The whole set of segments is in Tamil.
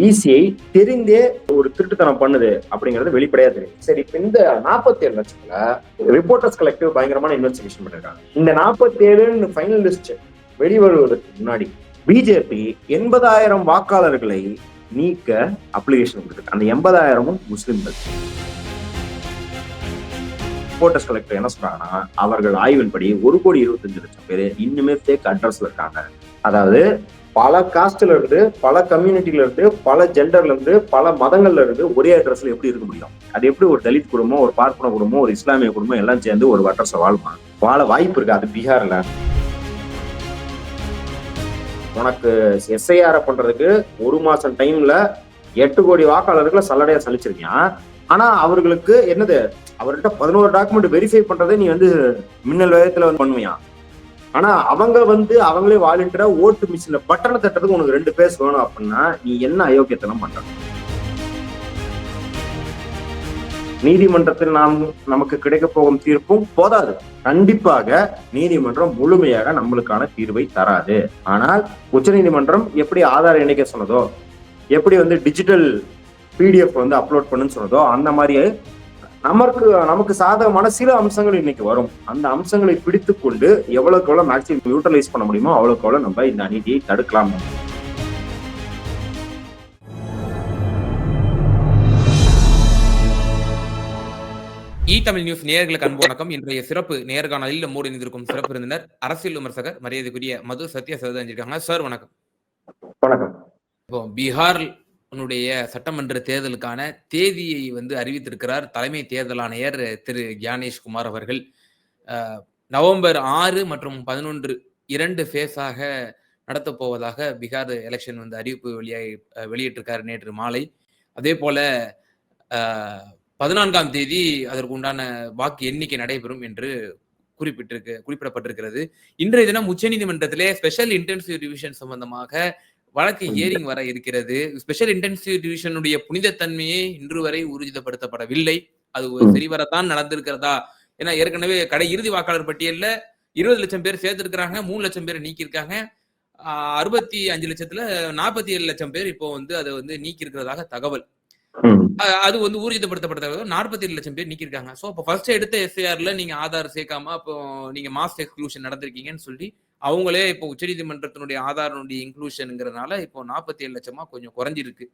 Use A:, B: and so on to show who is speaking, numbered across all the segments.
A: ஈஸியை தெரிந்தே ஒரு திருட்டுத்தனம் பண்ணுது அப்படிங்கறது வெளிப்படையா தெரியும். சரி இப்ப இந்த நாற்பத்தி ஏழு லட்சத்துல ரிப்போர்ட்டர்ஸ் கலெக்டிவ் பயங்கரமான இன்வெஸ்டிகேஷன் பண்ணிருக்காங்க. இந்த நாற்பத்தி ஏழுன்னு ஃபைனல் லிஸ்ட் வெளிவருவதற்கு முன்னாடி பிஜேபி எண்பதாயிரம் வாக்காளர்களை நீக்க அப்ளிகேஷன் கொடுத்துருக்கு. அந்த எண்பதாயிரமும் முஸ்லிம்கள். ரிப்போர்ட்டர்ஸ் கலெக்டர் என்ன சொல்றாங்கன்னா அவர்கள் ஆய்வின்படி ஒரு கோடி இருபத்தஞ்சு லட்சம் பேர் இன்னுமே ஃபேக் அட்ரஸ்ல இருக்காங்க. அதாவது பல காஸ்ட்ல இருந்து பல கம்யூனிட்டில இருந்து பல ஜெண்டர்ல இருந்து பல மதங்கள்ல இருந்து ஒரே அட்ரஸ்ல எப்படி இருக்க முடியும்? அது எப்படி ஒரு தலித் குடும்பம் ஒரு பார்ப்பன குடும்பம் ஒரு இஸ்லாமிய குடும்பம் எல்லாம் சேர்ந்து ஒரு அட்ரஸ் வாழுமா? வாழ வாய்ப்பு இருக்கு. அது பீகார்ல. உனக்கு எஸ்ஐஆர் பண்றதுக்கு ஒரு மாசம் டைம்ல எட்டு கோடி வாக்காளர்களை சல்லடையா சலிச்சிருக்கியான் ஆனா அவர்களுக்கு என்னது? அவர்கிட்ட பதினோரு டாக்குமெண்ட் வெரிஃபை பண்றதை நீ வந்து மின்னல் வேகத்துல வந்து பண்ணுவியான் ஆனா அவங்க வந்து அவங்களே வாலண்டியரா ஓட்டு மிஷின்ல பட்டனை தட்டுறதுக்கு உனக்கு ரெண்டு பேர் வேணும் அப்படின்னா நீ என்ன அயோக்கியத்தனம் பண்ற நீதிமன்றத்தில் நாம் நமக்கு கிடைக்க போகும் தீர்ப்பும் போதாது. கண்டிப்பாக நீதிமன்றம் முழுமையாக நம்மளுக்கான தீர்வை தராது. ஆனால் உச்சநீதிமன்றம் எப்படி ஆதார் இணைக்க சொன்னதோ எப்படி வந்து டிஜிட்டல் பிடிஎஃப் வந்து அப்லோட் பண்ணுன்னு சொன்னதோ அந்த மாதிரி நமக்கு நமக்கு சாதகமான சில அம்சங்கள் இன்னைக்கு வரும். அந்த அம்சங்களை பிடித்து கொண்டு எவ்வளவுக்கு எவ்வளவு மேக்சிமம் யூட்டிலைஸ் பண்ண முடியுமோ அவ்வளவுக்கு எவ்வளவு நம்ம இந்த அநீதியை தடுக்கலாம்.
B: இ தமிழ் நியூஸ் நேயர்களுக்கு அன்பு வணக்கம். இன்றைய சிறப்பு நேர்காணலில் நம்மோடு இணைந்திருக்கும் சிறப்பு விருந்தினர் அரசியல் விமர்சகர் மரியாதைக்குரிய மது சத்யா சரதாஞ்சிருக்காங்க சார் வணக்கம்.
A: வணக்கம்.
B: இப்போ பீகார் உன்னுடைய சட்டமன்ற தேர்தலுக்கான தேதியை வந்து அறிவித்திருக்கிறார் தலைமை தேர்தல் ஆணையர் திரு கியானேஷ் குமார் அவர்கள். நவம்பர் ஆறு மற்றும் பதினொன்று இரண்டு ஃபேஸாக நடத்தப் போவதாக பீகார் எலெக்ஷன் வந்து அறிவிப்பு வெளியாகி வெளியிட்டிருக்கார் நேற்று மாலை. அதே போல பதினான்காம் தேதி அதற்கு உண்டான வாக்கு எண்ணிக்கை நடைபெறும் என்று குறிப்பிட்டிருக்கு குறிப்பிடப்பட்டிருக்கிறது. இன்றைய தினம் உச்சநீதிமன்றத்திலே ஸ்பெஷல் இன்டென்சிவ் டிவிஷன் சம்பந்தமாக வழக்கு ஹியரிங் வர இருக்கிறது. ஸ்பெஷல் இன்டென்சிவ் டிவிஷனுடைய புனிதத்தன்மையே இன்று வரை ஊர்ஜிதப்படுத்தப்படவில்லை அது. சரிவரத்தான் நடந்திருக்கிறதா? ஏன்னா ஏற்கனவே கடை இறுதி வாக்காளர் பட்டியல்ல இருபது லட்சம் பேர் சேர்த்திருக்கிறாங்க மூணு லட்சம் பேர் நீக்கியிருக்காங்க. ஆஹ் அறுபத்தி அஞ்சு லட்சத்துல நாற்பத்தி ஏழு லட்சம் பேர் இப்போ வந்து அதை வந்து நீக்கி இருக்கிறதாக தகவல். அது வந்து ஊர்ஜிதப்படுத்தப்பட்ட நாற்பத்தி ஏழு லட்சம் பேர் நிக்கிருக்காங்க ஸோ அப்போ ஃபர்ஸ்ட் எடுத்த எஸ்ஏஆர்ல நீங்க ஆதார் சேர்க்காம அப்போ நீங்க மாஸ் எக்ஸ்க்ளூஷன் நடந்திருக்கீங்கன்னு சொல்லி அவங்களே இப்போ உச்சநீதிமன்றத்தினுடைய ஆதாரனுடைய இன்க்ளூஷனுங்கிறதுனால இப்போ நாற்பத்தி ஏழு லட்சமா கொஞ்சம் குறைஞ்சிருக்கு.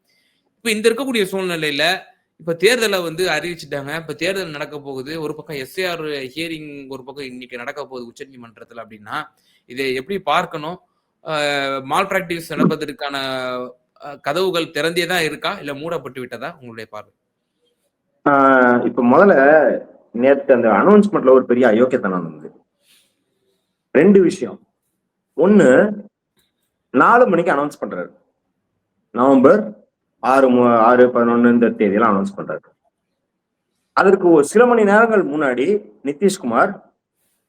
B: இப்போ இந்த இருக்கக்கூடிய சூழ்நிலையில இப்ப தேர்தலை வந்து அறிவிச்சிட்டாங்க. இப்ப தேர்தல் நடக்க போகுது. ஒரு பக்கம் எஸ்ஏஆர் ஹியரிங் ஒரு பக்கம் இன்னைக்கு நடக்க போகுது உச்சநீதிமன்றத்துல அப்படின்னா இதை எப்படி பார்க்கணும்? மால் பிராக்டிஸ் நடப்பதற்கான கதவுகள் திறந்தே தான் இருக்கா? இல்ல மூடப்பட்டு விட்டதா? உங்களுடைய பார்வை.
A: இப்ப முதல்ல நேற்று அந்த அனௌன்ஸ்மெண்ட்ல ஒரு பெரிய அயோக்கியத்தனம் இருந்தது ரெண்டு விஷயம். ஒண்ணு நாலு மணிக்கு அனௌன்ஸ் பண்றாரு. நவம்பர் ஆறு ஆறு பதினொன்னு இந்த தேதியெல்லாம் அனௌன்ஸ் பண்றாரு. அதற்கு ஒரு சில மணி நேரங்கள் முன்னாடி நிதிஷ்குமார்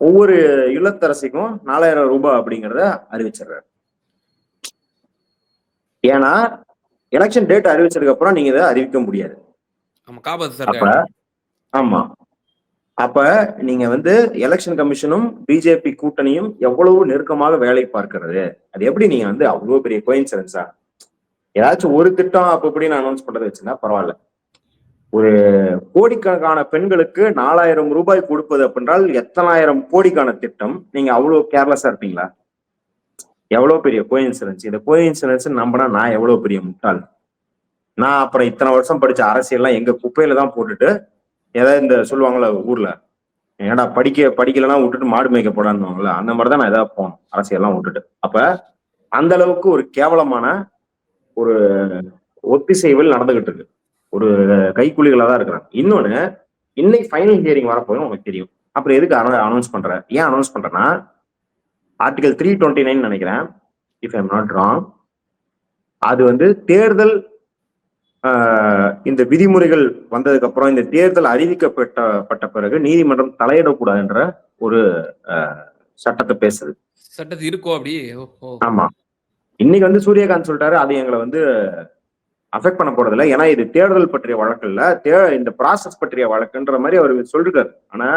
A: ஒவ்வொரு இல்லத்தரசிக்கும் நாலாயிரம் ரூபாய் அப்படிங்கிறத அறிவிச்சிடுறாரு. ஏன்னா எலெக்ஷன் டேட் அறிவிச்சதுக்கு அப்புறம் நீங்க இதை அறிவிக்க முடியாது. அப்ப ஆமா. அப்ப நீங்க வந்து எலெக்ஷன் கமிஷனும் பிஜேபி கூட்டணியும் எவ்வளவு நெருக்கமாக வேலை பார்க்கிறது? அது எப்படி நீங்க வந்து அவ்வளவு பெரிய கோயின்சிடன்ஸா ஏதாச்சும் ஒரு திட்டம் அப்ப இப்படின்னு அனௌன்ஸ் பண்றது வச்சுன்னா பரவாயில்ல. ஒரு கோடிக்கணக்கான பெண்களுக்கு நாலாயிரம் ரூபாய் கொடுப்பது அப்படின்றால் எத்தனாயிரம் கோடிக்கான திட்டம்? நீங்க அவ்வளவு கேர்லெஸ்ஸா இருப்பீங்களா? எவ்வளோ பெரிய கோயின்சிடன்ஸ் இந்த கோயின்சிடன்ஸ் நம்பினா நான் எவ்வளோ பெரிய முட்டாள்? நான் அப்புறம் இத்தனை வருஷம் படிச்ச அரசியல்லாம் எங்க குப்பையில தான் போட்டுட்டு ஏதாவது இந்த சொல்லுவாங்கல்ல ஊர்ல ஏடா படிக்க படிக்கலைன்னா விட்டுட்டு மாடு மேய்க்க போடான்னுவாங்கல்ல அந்த மாதிரி தான் நான் ஏதாவது போனோம் அரசியல்லாம் விட்டுட்டு. அப்ப அந்த அளவுக்கு ஒரு கேவலமான ஒரு ஒத்திசைவில் நடந்துகிட்டு இருக்கு. ஒரு கைக்கூலிகளாக தான் இருக்கிறாங்க. இன்னொன்னு இன்னைக்கு ஃபைனல் ஹியரிங் வரப்போயும் உங்களுக்கு தெரியும். அப்புறம் எதுக்கு அனௌன்ஸ் பண்ற? ஏன் அனௌன்ஸ் பண்றேன்னா ஆர்டிகல் த்ரீ டுவெண்ட்டி நைன் நினைக்கிறேன். இஃப் ஐம் நாட் ராங் அது வந்து தேர்தல் இந்த விதிமுறைகள் வந்ததுக்கு அப்புறம் இந்த தேர்தல் அறிவிக்கப்பட்ட பட்ட பிறகு நீதிமன்றம் தலையிடக்கூடாதுன்ற ஒரு சட்டத்தை பேசுது.
B: சட்டத்து இருக்கோ அப்படி.
A: ஆமா. இன்னைக்கு வந்து சூரியகாந்த் சொல்லிட்டாரு அது எங்களை வந்து அஃபெக்ட் பண்ண போறது இல்ல. ஏன்னா இது தேர்தல் பற்றிய வழக்கு இல்ல. இந்த ப்ராசஸ் பற்றிய வழக்குன்ற மாதிரி அவர் சொல்லிருக்காரு. ஆனா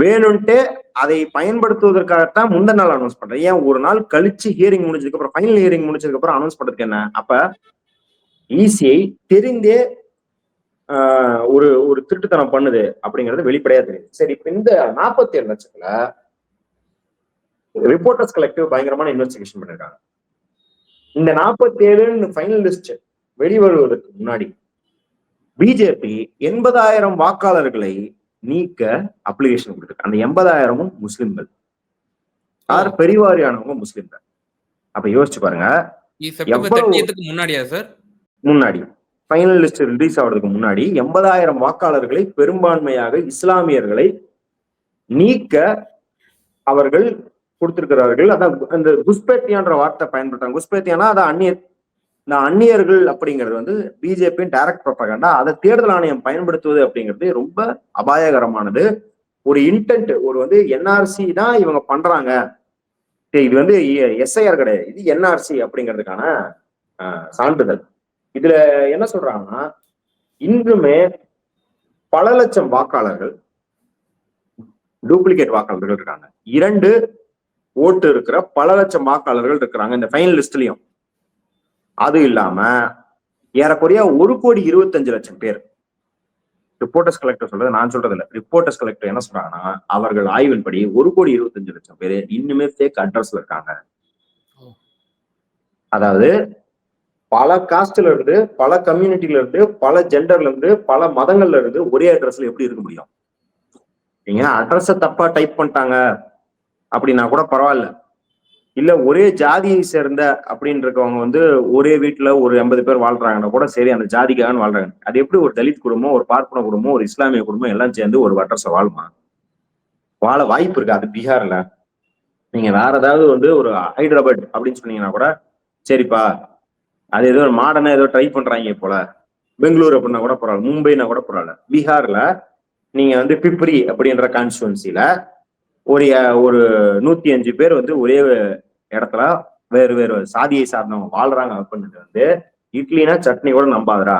A: வேணும்ட்டு அதை பயன்படுத்துவதற்காகத்தான் முந்தின நாள் அனௌன்ஸ் பண்றேன். ஏன்? ஒரு நாள் கழிச்சு ஹியரிங் முடிஞ்சதுக்கு அப்புறம் ஃபைனல் ஹியரிங் முடிச்சதுக்கு அப்புறம் அனௌன்ஸ் பண்றதுக்கு என்ன? அப்ப ஈசிஐ தெரிந்தே ஒரு ஒரு திருட்டுத்தனம் பண்ணுது அப்படிங்கிறது வெளிப்படையா தெரியுது. சரி இப்ப இந்த நாற்பத்தி ஏழு லட்சத்துல ரிப்போர்ட்டர்ஸ் கலெக்டிவ் பயங்கரமான இன்வெஸ்டிகேஷன் பண்ணிருக்காங்க. இந்த நாற்பத்தி ஏழுன்னு ஃபைனல் லிஸ்ட் வெளிவருவதற்கு முன்னாடி பிஜேபி எண்பதாயிரம் வாக்காளர்களை நீக்க அப்ளிகேஷன் கொடுத்துருக்கு. அந்த எண்பதாயிரமும் முஸ்லிம்கள். யார்? பெரிவாரியானவங்க முஸ்லிம்கள். அப்ப யோசிச்சு பாருங்க.
B: முன்னாடியா சார்
A: முன்னாடி. ஃபைனல் லிஸ்ட் ரிலீஸ் ஆகிறதுக்கு முன்னாடி எண்பதாயிரம் வாக்காளர்களை பெரும்பான்மையாக இஸ்லாமியர்களை நீக்க அவர்கள் கொடுத்திருக்கிறார்கள். அதான் அந்த குஸ்பேத்தியான்ற வார்த்தை பயன்படுத்தாங்க குஸ்பேத்தியானா அது அந்நிய இந்த அந்நியர்கள் அப்படிங்கிறது வந்து பிஜேபியின் டைரக்ட் ப்ரொபகண்டா அதை தேர்தல் ஆணையம் பயன்படுத்துவது அப்படிங்கிறது ரொம்ப அபாயகரமானது. ஒரு இன்டென்ட் ஒரு வந்து என்ஆர்சி தான் இவங்க பண்றாங்க. சரி, இது வந்து எஸ்ஐஆர் கிடையாது. இது என்ஆர்சி அப்படிங்கிறதுக்கான சான்றிதழ். இதுல என்ன சொல்றாங்கன்னா இன்றுமே பல லட்சம் வாக்காளர்கள் டூப்ளிகேட் வாக்காளர்கள் இருக்காங்க. இரண்டு ஓட்டு இருக்கிற பல லட்சம் வாக்காளர்கள் இருக்கிறாங்க இந்த ஃபைனல் லிஸ்ட்லயும் அது இல்லாம ஏறக்குறைய ஒரு கோடி இருபத்தஞ்சு லட்சம் பேர். ரிப்போர்ட்டர்ஸ் கலெக்டர் சொல்றது நான் சொல்றது இல்ல ரிப்போர்ட்டர்ஸ் கலெக்டர் என்ன சொல்றாங்கன்னா அவர்கள் ஆய்வின்படி ஒரு கோடி இருபத்தஞ்சு லட்சம் பேர் இன்னுமே ஃபேக் அட்ரஸ்ல இருக்காங்க. அதாவது பல காஸ்ட்ல இருந்து பல கம்யூனிட்டில இருந்து பல ஜெண்டர்ல இருந்து பல மதங்கள்ல இருந்து ஒரே அட்ரஸ்ல எப்படி இருக்க முடியும்? நீங்க அட்ரஸ தப்பா டைப் பண்ணிட்டாங்க அப்படின்னா கூட பரவாயில்ல. இல்ல ஒரே ஜாதியை சேர்ந்த அப்படின்னு இருக்கவங்க வந்து ஒரே வீட்டுல ஒரு எண்பது பேர் வாழ்றாங்கன்னா கூட சரி அந்த ஜாதிக்காக வாழ்றாங்க. அது எப்படி ஒரு தலித் குடும்பம் ஒரு பார்ப்பன குடும்பம் ஒரு இஸ்லாமிய குடும்பம் எல்லாம் சேர்ந்து ஒரு அட்ரஸ வாழுமா? வாழ வாய்ப்பு இருக்கு? அது பீகார்ல. நீங்க வேற ஏதாவது வந்து ஒரு ஹைதராபாத் அப்படின்னு சொன்னீங்கன்னா கூட சரிப்பா அது ஏதோ மாடர்னா ஏதோ ட்ரை பண்றாங்க போல. பெங்களூர் அப்படின்னா கூட பரவாயில்ல மும்பைனா கூட பரவாயில்ல. பீகார்ல நீங்க வந்து பிப்ரி அப்படின்ற கான்ஸ்டுவன்சில ஒரு ஒரு நூத்தி அஞ்சு பேர் வந்து ஒரே இடத்துல வேறு வேறு சாதியை சார்ந்தவங்க வாழ்றாங்க அப்படின்றது வந்து இட்லினா சட்னி கூட நம்பாதரா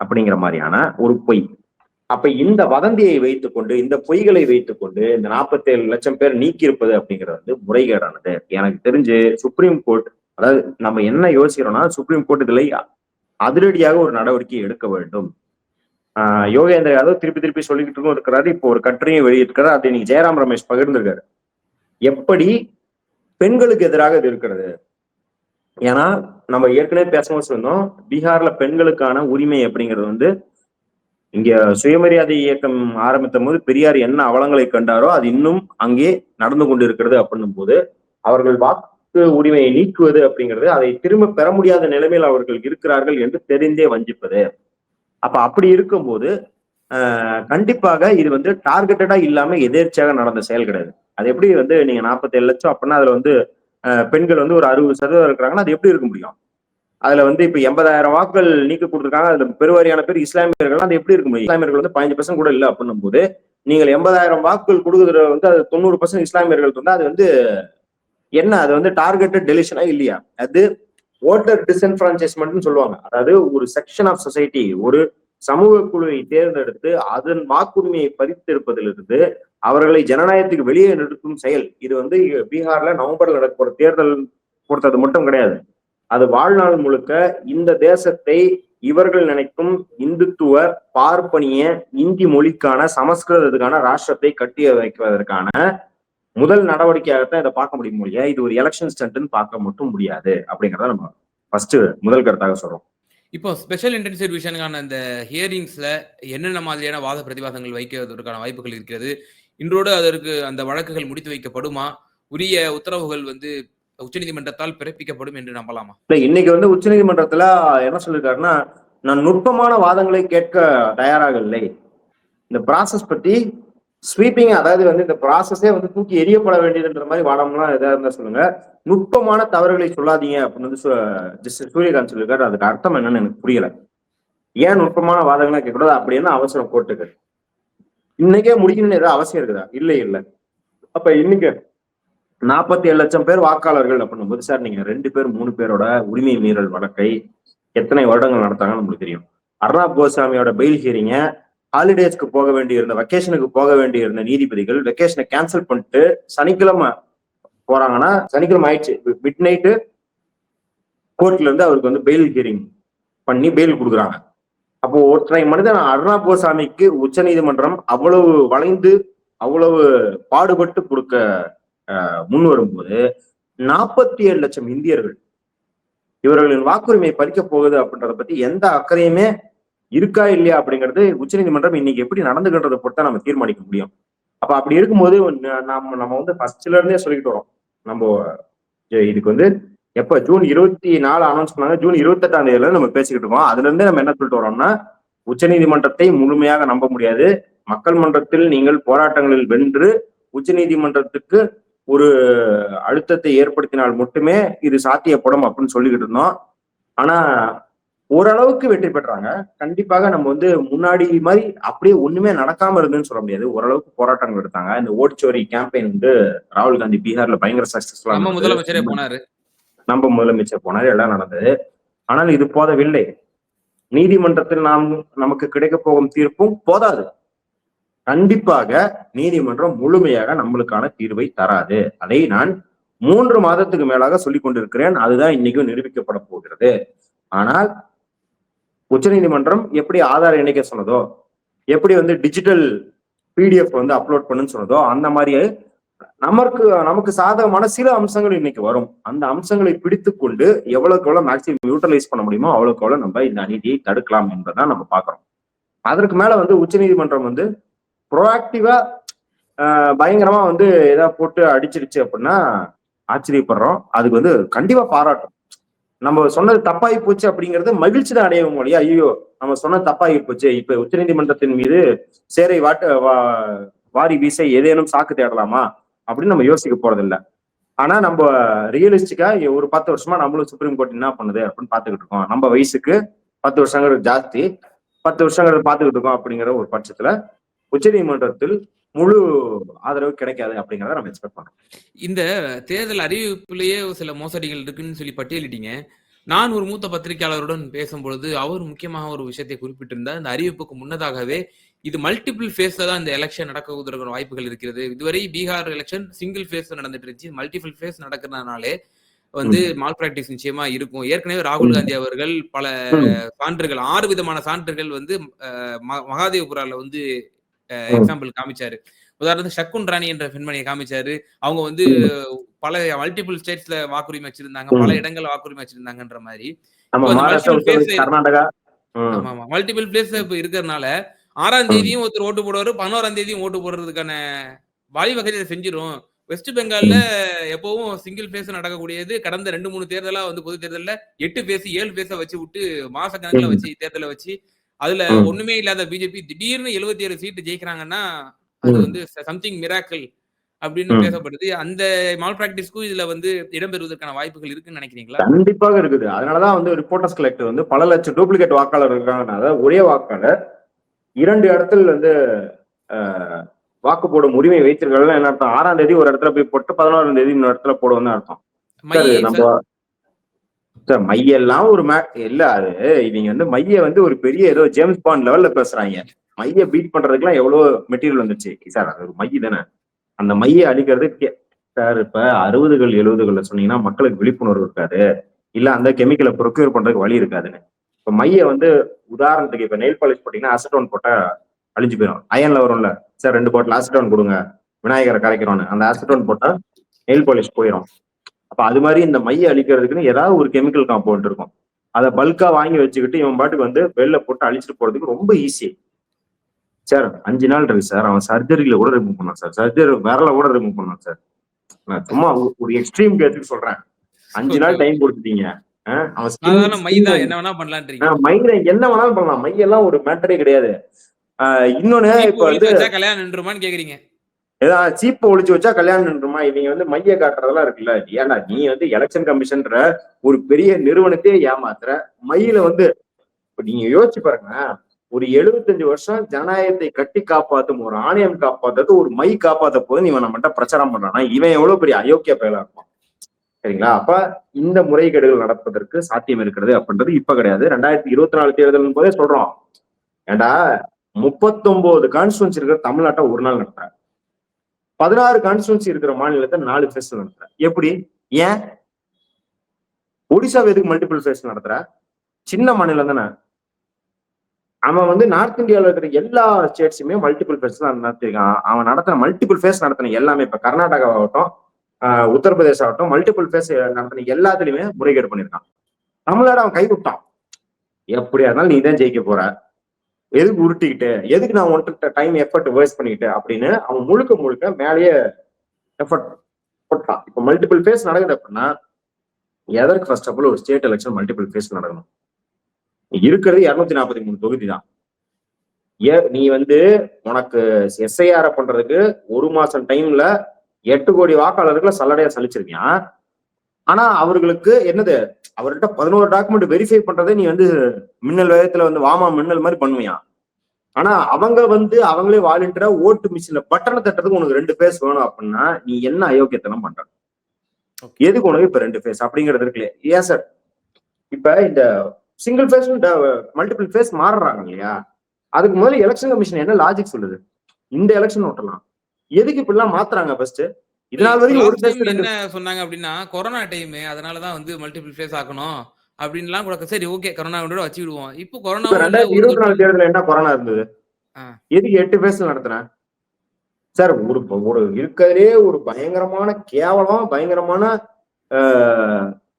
A: அப்படிங்கிற மாதிரியான ஒரு பொய். அப்ப இந்த வதந்தியை வைத்துக்கொண்டு இந்த பொய்களை வைத்துக்கொண்டு இந்த 47 லட்சம் பேர் நீக்கியிருப்பது அப்படிங்கிறது வந்து முறைகேடானது. எனக்கு தெரிஞ்சு சுப்ரீம் கோர்ட் அதாவது நம்ம என்ன யோசிக்கிறோம்னா சுப்ரீம் கோர்ட் இதுல அதிரடியாக ஒரு நடவடிக்கை எடுக்க வேண்டும். யோகேந்திர யாதவ் திருப்பி திருப்பி சொல்லிக்கிட்டு இருக்கிறாரு. இப்போ ஒரு கட்டுரையும் வெளியிட்டிருக்காரு அதை இன்னைக்கு ஜெயராம் ரமேஷ் பகிர்ந்திருக்காரு. எப்படி பெண்களுக்கு எதிராக இது இருக்கிறது? ஏன்னா நம்ம ஏற்கனவே பேசும்போது சொன்னோம் பீகார்ல பெண்களுக்கான உரிமை அப்படிங்கிறது வந்து இங்க சுயமரியாதை இயக்கம் ஆரம்பித்த போது பெரியார் என்ன அவலங்களை கண்டாரோ அது இன்னும் அங்கே நடந்து கொண்டு இருக்கிறது அப்படின்னும் போது அவர்கள் வாக்கு உரிமையை நீக்குவது அப்படிங்கிறது அதை திரும்ப பெற முடியாத நிலைமையில் அவர்கள் இருக்கிறார்கள் என்று தெரிந்தே வஞ்சிப்பது. அப்ப அப்படி இருக்கும்போது கண்டிப்பாக இது வந்து டார்கெட்டடா இல்லாம எதேர்ச்சியாக நடந்த செயல் கிடையாது. அது எப்படி வந்து நீங்க 47 லட்சம் அப்படின்னா அதுல வந்து பெண்கள் வந்து ஒரு அறுபது சதவீதம் இருக்கிறாங்கன்னா அது எப்படி இருக்க முடியும்? அதுல வந்து இப்ப எண்பதாயிரம் வாக்குகள் நீக்க கொடுத்துருக்காங்க அதுல பெருவாரியான பேர் இஸ்லாமியர்கள் அது எப்படி இருக்க முடியும்? இஸ்லாமியர்கள் வந்து பதினஞ்சு பர்சன்ட் கூட இல்லை அப்படின்னும் போது நீங்கள் எண்பதாயிரம் வாக்குகள் கொடுக்குற வந்து அது தொண்ணூறு பர்சன்ட் இஸ்லாமியர்கள் இருந்தா அது வந்து என்ன? அது வந்து டார்கெட்டட் டெலிஷனா இல்லையா? அது ஓட்டர் டிஸ்என்ஃபிரான்ச்சைஸ்மெண்ட்னு சொல்லுவாங்க. அதாவது ஒரு செக்ஷன் ஆஃப் சொசைட்டி ஒரு சமூக குழுவை தேர்ந்தெடுத்து அதன் வாக்குரிமையை பறித்திருப்பதிலிருந்து அவர்களை ஜனநாயகத்துக்கு வெளியே நிறுத்தும் செயல். இது வந்து பீகார்ல நவம்பர்ல நடக்கிற தேர்தல் பொறுத்தது மட்டும் கிடையாது. அது வாழ்நாள் முழுக்க இந்த தேசத்தை இவர்கள் நினைக்கும் இந்துத்துவ பார்ப்பனிய இந்தி மொழிக்கான சமஸ்கிருதத்துக்கான ராஷ்டிரத்தை கட்டி வைப்பதற்கான முதல் நடவடிக்கையாகத்தான் இதை பார்க்க முடியும் மொழியா இது ஒரு எலெக்ஷன் ஸ்டண்ட்னு பார்க்க மட்டும் முடியாது அப்படிங்கறத நம்ம ஃபர்ஸ்ட் முதல் கருத்தாக சொல்றோம்.
B: இப்போ ஸ்பெஷல் இன்டென்சிவ் விஷனுக்கான இந்த ஹியரிங்ஸ்ல என்னென்ன மாதிரியான வாத பிரதிவாதங்கள் வைக்கிறதுக்கான வாய்ப்புகள் இருக்கிறது? இன்றோடு அதற்கு அந்த வழக்குகள் முடித்து வைக்கப்படுமா? உரிய உத்தரவுகள் வந்து உச்சநீதிமன்றத்தால் பிறப்பிக்கப்படும் என்று நம்பலாமா?
A: இல்ல இன்னைக்கு வந்து உச்சநீதிமன்றத்துல என்ன சொல்லிருக்காருன்னா நான் நுட்பமான வாதங்களை கேட்க தயாராக இல்லை இந்த ப்ராசஸ் பத்தி ஸ்வீப்பிங் அதாவது வந்து இந்த ப்ராசஸே வந்து தூக்கி எரியப்பட வேண்டியதுன்ற மாதிரி வாடம்லாம் எதா இருந்தா சொல்லுங்க. நுட்பமான தவறுகளை சொல்லாதீங்க அப்படின்னு வந்து ஜஸ்ட் சூரியகாந்த் சொல்லியிருக்காரு அதுக்கு அர்த்தம் என்னன்னு எனக்கு புரியல. ஏன் நுட்பமான வாதங்கள்லாம் கேட்கக்கூடாது அப்படி என்ன அவசரம் கோர்ட்டுக்கு இன்னைக்கே முடிக்கணும்னு ஏதாவது அவசியம் இருக்குதா? இல்லை இல்லை. அப்ப இன்னைக்கு நாற்பத்தி ஏழு லட்சம் பேர் வாக்காளர்கள் அப்படின்னும் போது சார் நீங்க ரெண்டு பேர் மூணு பேரோட உரிமை மீறல் வழக்கை எத்தனை வருடங்கள் நடத்தாங்கன்னு நம்மளுக்கு தெரியும். அர்ணாப் கோசாமியோட பெயில் ஹியரிங்க ஹாலிடேஸ்க்கு போக வேண்டியிருந்த வெக்கேஷனுக்கு போக வேண்டியிருந்த நீதிபதிகள் வெக்கேஷனை கேன்சல் பண்ணிட்டு சனிக்கிழமை போறாங்கன்னா சனிக்கிழமை ஆயிடுச்சு. மிட் நைட்டு கோர்ட்ல இருந்து அவருக்கு வந்து பெயில் ஹியரிங் பண்ணி பெயில் கொடுக்குறாங்க. அப்போ ஒருத்தனை மனிதன் அருணா கோசாமிக்கு உச்ச நீதிமன்றம் அவ்வளவு வளைந்து அவ்வளவு பாடுபட்டு கொடுக்க முன் வரும்போது நாற்பத்தி ஏழு லட்சம் இந்தியர்கள் இவர்களின் வாக்குரிமை பறிக்க போகுது அப்படின்றத பத்தி எந்த அக்கறையுமே இருக்கா இல்லையா அப்படிங்கிறது உச்சநீதிமன்றம் இன்னைக்கு எப்படி நடந்துகின்றதை பொறுத்தா நம்ம தீர்மானிக்க முடியும். அப்ப அப்படி இருக்கும்போது ந- நம்ம நம்ம வந்து ஃபர்ஸ்ட்ல இருந்தே சொல்லிக்கிட்டு வரோம். நம்ம இதுக்கு வந்து எப்ப? ஜூன் இருபத்தி நாலு அனௌன்ஸ் பண்ணாங்க. ஜூன் இருபத்தெட்டாம் தேதியில இருந்து நம்ம பேசிக்கிட்டு இருக்கோம். அதுல இருந்தே நம்ம என்ன சொல்லிட்டு வரோம்னா உச்சநீதிமன்றத்தை முழுமையாக நம்ப முடியாது. மக்கள் மன்றத்தில் நீங்கள் போராட்டங்களில் வென்று உச்சநீதிமன்றத்துக்கு ஒரு அழுத்தத்தை ஏற்படுத்தினால் மட்டுமே இது சாத்தியப்படும் அப்படின்னு சொல்லிக்கிட்டு இருந்தோம். ஆனா ஓரளவுக்கு வெற்றி பெற்றாங்க. கண்டிப்பாக நம்ம வந்து முன்னாடி மாதிரி அப்படியே ஒண்ணுமே நடக்காம இருந்துன்னு சொல்ல முடியாது. ஓரளவுக்கு போராட்டங்கள் எடுத்தாங்க. இந்த ஓட்சோரி கேம்பெயின் வந்து ராகுல் காந்தி பீகார்ல பயங்கர
B: நம்ம
A: சக்சஸ்ஃபுல்லா
B: முதலமைச்சரே போனாரு.
A: நம்ம முதலமைச்சர் போனார் எல்லாம் நடந்தது. ஆனால் இது போதவில்லை. நீதிமன்றத்தில் நாம் நமக்கு கிடைக்க போகும் தீர்ப்பும் போதாது. கண்டிப்பாக நீதிமன்றம் முழுமையாக நம்மளுக்கான தீர்வை தராது. அதை நான் மூன்று மாதத்துக்கு மேலாக சொல்லிக் கொண்டிருக்கிறேன் அதுதான் இன்னைக்கும் நிரூபிக்கப்பட போகிறது. ஆனால் உச்சநீதிமன்றம் எப்படி ஆதார் இணைக்க சொன்னதோ எப்படி வந்து டிஜிட்டல் பிடிஎஃப் வந்து அப்லோட் பண்ணுன்னு சொன்னதோ அந்த மாதிரியே நமக்கு நமக்கு சாதகமான சில அம்சங்கள் இன்னைக்கு வரும். அந்த அம்சங்களை பிடித்து கொண்டு எவ்வளவுக்கு எவ்வளவு மேக்சிமம் யூட்டிலைஸ் பண்ண முடியுமோ அவ்வளவுக்கு எவ்வளவு நம்ம இந்த அநீதியை தடுக்கலாம் என்பதான் நம்ம பாக்குறோம் அதற்கு மேல வந்து உச்சநீதிமன்றம் வந்து ப்ரோஆக்டிவா பயங்கரமா வந்து ஏதாவது போட்டு அடிச்சிருச்சு அப்படின்னா ஆச்சரியப்படுறோம். அதுக்கு வந்து கண்டிப்பா பாராட்டும் நம்ம சொன்னது தப்பாகி போச்சு அப்படிங்கிறது மகிழ்ச்சி தான் அடையவும் மொழியா? ஐயோ நம்ம சொன்னது தப்பாகி போச்சு. இப்ப உச்சநீதிமன்றத்தின் மீது சேரை வாட்டு வா- வாரி வீச ஏதேனும் சாக்கு தேடலாமா? அப்படின்னு நம்ம யோசிக்க போறதில்ல. ஆனா நம்ம ரியலிஸ்டிக்கா ஒரு பத்து வருஷமா நம்மளும் சுப்ரீம் கோர்ட் என்ன பண்ணுது அப்படின்னு பாத்துக்கிட்டு இருக்கோம். நம்ம வயசுக்கு பத்து வருஷங்கிறது ஜாஸ்தி. பத்து வருஷங்கிறது பாத்துக்கிட்டு இருக்கோம் அப்படிங்கிற ஒரு பட்சத்துல உச்சநீதிமன்றத்தில் முழு ஆதரவு கிடைக்காது அப்படிங்கிறத நம்ம எக்ஸ்பெக்ட் பண்றோம்.
B: இந்த தேர்தல் அறிவிப்பிலேயே சில மோசடிகள் இருக்குன்னு சொல்லி பட்டியலிட்டீங்க. நான் ஒரு மூத்த பத்திரிகையாளருடன் பேசும்பொழுது அவர் முக்கியமாக ஒரு விஷயத்தை குறிப்பிட்டிருந்தார். இந்த அறிவிப்புக்கு முன்னதாகவே இது மல்டிபிள் ஃபேஸ்ல தான் இந்த எலெக்ஷன் நடக்குவதற்கான வாய்ப்புகள் இருக்கிறது. இதுவரை பீகார் எலெக்ஷன் சிங்கிள் ஃபேஸ் நடந்துட்டு இருந்துச்சு. மல்டிபிள் ஃபேஸ் நடக்கிறதுனாலே வந்து மால் பிராக்டிஸ் நிச்சயமா இருக்கும். ஏற்கனவே ராகுல் காந்தி அவர்கள் பல. சான்றுகள் ஆறு விதமான சான்றுகள் வந்து மகாதேவபுரால வந்து. எக்ஸாம்பிள் காமிச்சாரு. உதாரணத்துக்கு ஷக்குன் ராணி என்ற பெண்மணியை காமிச்சாரு. அவங்க வந்து பல மல்டிபிள் ஸ்டேட்ஸ்ல வாக்குரிமை வச்சிருந்தாங்க பல. இடங்கள்ல வாக்குரிமை வச்சிருந்தாங்கன்ற மாதிரி. மல்டிபிள் பிளேஸ் இருக்கிறதுனால ஆறாம் தேதியும் ஒருத்தர் ஓட்டு போடுவாரு பதினோராம் தேதியும் ஓட்டு போடுறதுக்கான வழிவகை இதை செஞ்சிரும். வெஸ்ட் பெங்கால்ல எப்பவும் சிங்கிள் பேஸ் நடக்கக்கூடியது. கடந்த ரெண்டு மூணு தேர்தலா வந்து பொது தேர்தல்ல எட்டு பேஸ் ஏழு பேஸ வச்சு விட்டு மாச கணக்குல. வச்சு தேர்தலை வச்சு அதுல. ஒண்ணுமே இல்லாத பிஜேபி திடீர்னு எழுபத்தி ஏழு சீட்டு ஜெயிக்கிறாங்கன்னா அது. வந்து சம்திங் மிராக்கிள் அப்படின்னு. பேசப்படுது அந்த மால் பிராக்டிஸ்க்கும் இதுல வந்து இடம்பெறுவதற்கான வாய்ப்புகள் இருக்குன்னு நினைக்கிறீங்களா
A: கண்டிப்பாக இருக்குது அதனாலதான் வந்து ரிப்போர்ட்டர்ஸ் கலெக்ட் வந்து பல லட்சம் டூப்ளிகேட் வாக்காளர் இருக்காங்கன்னா அதாவது ஒரே வாக்காளர் இரண்டு இடத்துல வந்து வாக்கு போடும் உரிமை வைத்திருக்காங்க என்ன அர்த்தம் ஆறாம் தேதி ஒரு இடத்துல போய் போட்டு பதினோராம் தேதி இன்னொரு இடத்துல போடுவோம்னு அர்த்தம் நம்ம மையெல்லாம் ஒரு மே இல்ல அது இவங்க வந்து மைய வந்து ஒரு பெரிய ஏதோ ஜேம்ஸ் பாண்ட் லெவல்ல பேசுறாங்க. மைய பீட் பண்றதுக்குலாம் எவ்வளவு மெட்டீரியல் வந்துச்சு? சார் அது ஒரு மைய தானே? அந்த மைய அழிக்கிறதுக்கு சார் இப்ப அறுபதுகள் எழுபதுகள்ல சொன்னீங்கன்னா மக்களுக்கு விழிப்புணர்வு இருக்காது. இல்ல அந்த கெமிக்கலை ப்ரொக்யூர் பண்றதுக்கு வழி இருக்காதுன்னு. இப்ப மைய வந்து உதாரணத்துக்கு இப்ப நெயில் பாலிஷ் போட்டீங்கன்னா அசட்டோன் போட்டா அழிஞ்சு போயிடும் அயன்ல வரும்ல. சார் ரெண்டு பாட்டில் அசட்டோன் கொடுங்க. விநாயகரை கரைக்கிறோன்னு. அந்த அசட்டோன் போட்டா நெயில் பாலிஷ் போயிடும் அப்ப அது மாதிரி இந்த மைய அழிக்கிறதுக்குன்னு ஏதாவது ஒரு கெமிக்கல் காம்பவுண்ட் இருக்கும். அதை பல்கா வாங்கி வச்சுக்கிட்டு இவன் பாட்டுக்கு வந்து வெளில போட்டு அழிச்சிட்டு போறதுக்கு ரொம்ப ஈஸி சார் அஞ்சு நாள் இருக்கு சார். அவன் சர்ஜரியில கூட ரிமூவ் பண்ணான் சார். சர்ஜரி விரல கூட ரிமூவ் பண்ணான் சார். நான் சும்மா ஒரு- எக்ஸ்ட்ரீம் கேஸுக்கு சொல்றேன். அஞ்சு நாள் டைம் கொடுத்துட்டீங்க. அவன்
B: என்ன வேணா பண்ணலான்றீங்க
A: ஆ, மைல என்ன வேணாலும் பண்ணலாம். மையெல்லாம் ஒரு மேட்டரே கிடையாது. இன்னொன்னு இப்ப வந்து
B: கல்யாணம் நின்றுமான்னு கேக்குறீங்க.
A: ஏதாவது சீப்பை ஒழிச்சு வச்சா கல்யாணம் நின்றுமா இவங்க வந்து மைய காட்டுறதெல்லாம் இருக்குல்ல ஏன்டா நீ வந்து எலெக்ஷன் கமிஷன்ற ஒரு பெரிய நிறுவனத்தையே ஏமாத்துற. மையில வந்து இப்ப நீங்க யோசிச்சு பாருங்க ஒரு எழுபத்தஞ்சு வருஷம் ஜனநாயகத்தை கட்டி காப்பாத்தும் ஒரு ஆணையம் காப்பாத்துறது ஒரு மை காப்பாத்த போது இவன் நம்மகிட்ட பிரச்சாரம் பண்றானா இவன் எவ்வளவு பெரிய அயோக்கிய பயலா இருப்பான். சரிங்களா? அப்ப இந்த முறைகேடுகள் நடப்பதற்கு சாத்தியம் இருக்கிறது அப்படின்றது இப்ப கிடையாது. ரெண்டாயிரத்தி இருபத்தி நாலு தேர்தல் போதே சொல்றோம். ஏண்டா முப்பத்தொன்பது கான்ஸ்டுவன்சி இருக்கிற தமிழ்நாட்டை ஒரு நாள் நடத்துறேன் பதினாறு கான்ஸ்டுவன்சி இருக்கிற மாநிலத்தை நாலு ஃபேஸ் நடத்துற. எப்படி? ஏன்? ஒடிசா எதுக்கு மல்டிபிள் ஃபேஸ் நடத்துற. சின்ன மாநிலம் தானே. அவன் வந்து நார்த் இந்தியாவில் இருக்கிற எல்லா ஸ்டேட்ஸுமே மல்டிபிள் ஃபேஸ் தான் நடத்திருக்கான் அவன் நடத்தின மல்டிபிள் ஃபேஸ் நடத்தின எல்லாமே இப்போ கர்நாடகா ஆகட்டும் உத்தரப்பிரதேச ஆகட்டும் மல்டிபிள் ஃபேஸ் நடத்தின எல்லாத்துலயுமே முறைகேடு பண்ணியிருக்கான். தமிழ்நாடு அவன் கைவிட்டான் எப்படியா இருந்தாலும் நீ தான் ஜெயிக்க போற. எதுக்கு உருட்டிக்கிட்டு எதுக்கு நான் உன்கிட்ட டைம் எஃபர்ட் வேஸ்ட் பண்ணிக்கிட்டு அப்படின்னு அவன் முழுக்க முழுக்க மேலேயே எஃபர்ட் போட்டான். இப்போ மல்டிபிள் ஃபேஸ் நடக்குது அப்படின்னா எதற்கு ஃபர்ஸ்ட் ஆஃப் ஆல் ஒரு ஸ்டேட் எலெக்ஷன் மல்டிபிள் ஃபேஸ் நடக்கணும்? இருக்கிறது இரநூத்தி நாற்பத்தி மூணு தொகுதி தான் ஏ நீ வந்து உனக்கு எஸ்ஐஆர் பண்றதுக்கு ஒரு மாசம் டைம்ல எட்டு கோடி வாக்காளர்களை சல்லடையா சலிச்சிருக்கியான் ஆனா அவர்களுக்கு என்னது? அவர்கிட்ட பதினோரு டாக்குமெண்ட் வெரிஃபை பண்றதை நீ வந்து மின்னல் வேகத்துல வந்து வாமா மின்னல் மாதிரி பண்ணுவியான் ஆனா அவங்க வந்து அவங்களே வாலண்டியரா ஓட்டு மிஷின்ல பட்டனை தட்டுறதுக்கு உனக்கு ரெண்டு பேஸ் வேணும் அப்படின்னா நீ என்ன அயோக்கியத்தனம் பண்ற. எதுக்கு உனக்கு இப்ப ரெண்டு ஃபேஸ் அப்படிங்கிறது இருக்குல்ல ஏன் சார் இப்ப இந்த சிங்கிள் ஃபேஸ் மல்டிபிள் ஃபேஸ் மாறுறாங்க இல்லையா? அதுக்கு முதல்ல எலெக்ஷன் கமிஷன் என்ன லாஜிக் சொல்லுது? இந்த எலெக்ஷன் ஓட்டலாம். எதுக்கு இப்படிலாம் மாத்துறாங்க ஃபர்ஸ்ட் இதனால வரைக்கும் ஒரு ஃபேஸ் ரெண்டு.
B: என்ன சொன்னாங்க அப்படின்னா கொரோனா டைம் அதனாலதான் வந்து மல்டிபிள் ஃபேஸ் ஆக்கணும் அப்படின்லாம் கூட சரி ஓகே கொரோனா விட வச்சு விடுவோம். இப்போ கொரோனா
A: ரெண்டாயிரத்தி இருபத்தி நாலு தேர்தல் என்ன கொரோனா இருந்தது. எதுக்கு எட்டு பேஸ் நடத்தின? சார் ஒரு ஒரு இருக்கிறதே ஒரு பயங்கரமான கேவலம் பயங்கரமான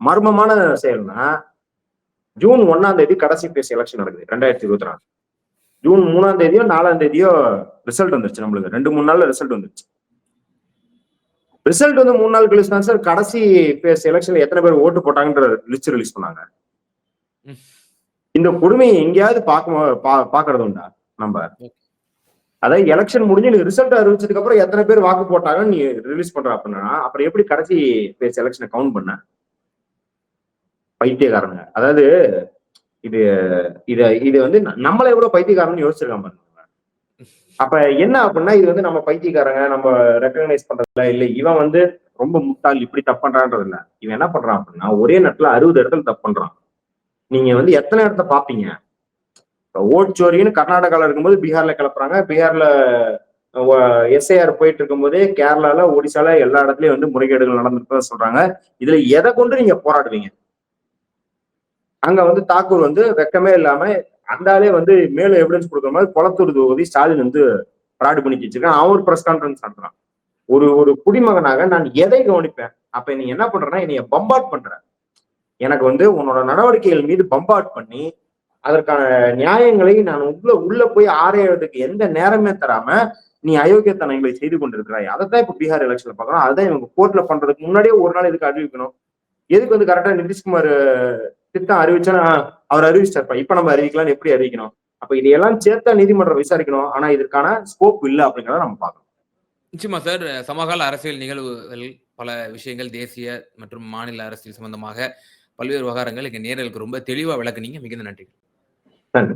A: மர்மமான செயல்னா ஜூன் ஒன்னாம் தேதி கடைசி பேஸ் எலெக்ஷன் நடக்குது ரெண்டாயிரத்தி இருபத்தி நாலு. ஜூன் மூணாம் தேதியோ நாலாம் தேதியோ ரிசல்ட் வந்துருச்சு நம்மளுக்கு. ரெண்டு மூணு நாள்ல ரிசல்ட் வந்துருச்சு. ரிசல்ட் வந்து மூணு நாள் கழிச்சு தான் சார் கடைசி எலெக்ஷன்ல எத்தனை பேர் ஓட்டு போட்டாங்கன்ற லிஸ்ட் ரிலீஸ் பண்ணாங்க. இந்த கொடுமையை எங்கேயாவது பார்க்க பா- உண்டா? நம்ம. அதாவது எலெக்ஷன் முடிஞ்சு நீ ரிசல்ட் அறிவிச்சதுக்கு அப்புறம் எத்தனை பேர் வாக்கு போட்டாங்கன்னு நீ ரிலீஸ் பண்ற அப்படின்னா அப்புறம் எப்படி கடைசி பேச எலெக்ஷனை கவுண்ட் பண்ண? பைத்தியக்காரனுங்க. அதாவது இது இத இது வந்து ந- நம்மளை எவ்வளவு பைத்தியக்காரன்னு யோசிச்சிருக்கான் பாருங்க. அப்ப என்ன அப்படின்னா இது வந்து நம்ம பைத்தியக்காரங்க நம்ம ரெக்கக்னைஸ் பண்றதுல இல்ல இவன் வந்து ரொம்ப முட்டாள் இப்படி தப்பு பண்றான்றது இல்ல. இவன் என்ன பண்றான் அப்படின்னா ஒரே நேரத்துல அறுபது இடத்துல தப்பு பண்றான். நீங்க வந்து எத்தனை இடத்த பாப்பீங்க ஓட்சோரின்னு கர்நாடகால இருக்கும்போது பீகார்ல கிளப்புறாங்க. பீகார்ல எஸ்ஐஆர் போயிட்டு இருக்கும்போதே கேரளால ஒடிசால எல்லா இடத்துலயும் வந்து முறைகேடுகள் நடந்துட்டு சொல்றாங்க. இதுல எதை கொண்டு நீங்க போராடுவீங்க? அங்க வந்து தாக்கூர் வந்து வெக்கமே இல்லாம அந்தாலே வந்து மேல எவிடன்ஸ் கொடுக்குற மாதிரி குளத்தூர் தொகுதி ஸ்டாலின் வந்து ஃப்ராடு பண்ணி வச்சிருக்கான். அவன் ஒரு ப்ரெஸ் கான்ஃபரன்ஸ் நடத்துறான். ஒரு ஒரு குடிமகனாக நான் எதை கவனிப்பேன்? அப்ப நீ என்ன பண்றனா என்னைய பம்பாட் பண்ற. எனக்கு வந்து உன்னோட நடவடிக்கைகள் மீது பம்பாட் பண்ணி அதற்கான நியாயங்களை நான் உள்ள உள்ள போய் ஆராயறதுக்கு எந்த நேரமே தராம நீ அயோக்கியத்தனங்களை செய்து கொண்டிருக்கிறாய். அதைத்தான் இப்ப பீகார் எலெக்ஷன்ல பாக்குறோம் அதான் இவங்க கோர்ட்ல பண்றதுக்கு முன்னாடியே ஒரு நாள் இதுக்கு அறிவிக்கணும்? எதுக்கு வந்து கரெக்டா நிதிஷ்குமார் திட்டம் அறிவிச்சா அவர் அறிவிச்சிட்டாருப்பா. இப்ப நம்ம அறிவிக்கலாம்னு எப்படி அறிவிக்கணும்? அப்ப இதையெல்லாம் சேர்த்தா நீதிமன்றம் விசாரிக்கணும். ஆனா இதற்கான ஸ்கோப் இல்ல அப்படிங்கிறத நம்ம பார்க்கணும்.
B: நிச்சயமா சார் சமகால அரசியல் நிகழ்வுகள் பல விஷயங்கள் தேசிய மற்றும் மாநில அரசியல் சம்பந்தமாக பல்வேறு விவகாரங்கள் எங்க நேரலுக்கு ரொம்ப தெளிவா விளக்குனீங்க. மிகுந்த நன்றி
A: நன்றி.